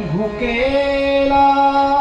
घुकेला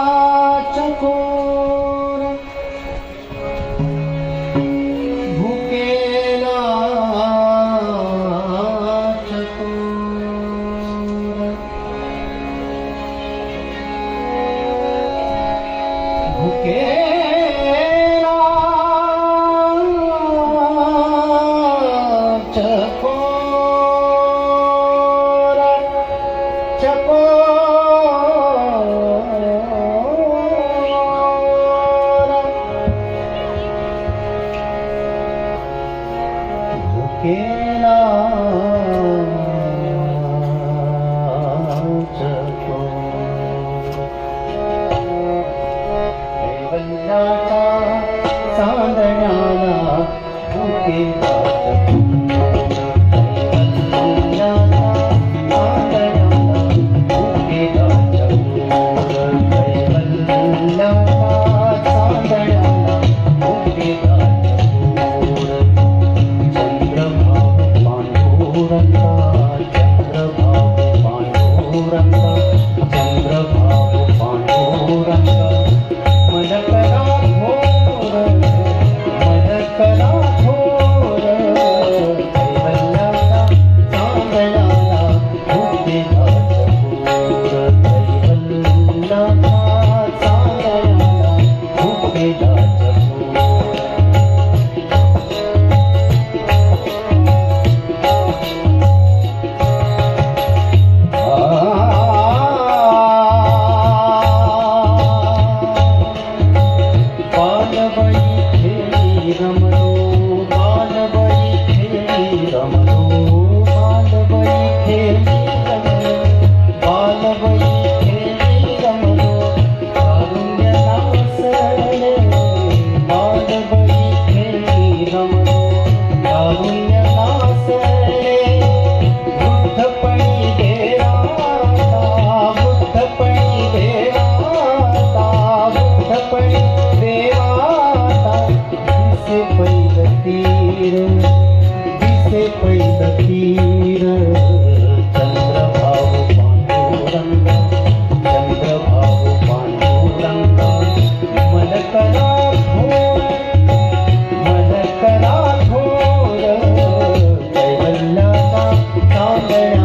Música Namaste. दिसे पैलकीर चंद्रभाव पांडुरंग चंद्रभाव पांडुरंग मलकरा घोर मलकरा घोर कैवल्याचा कांबळा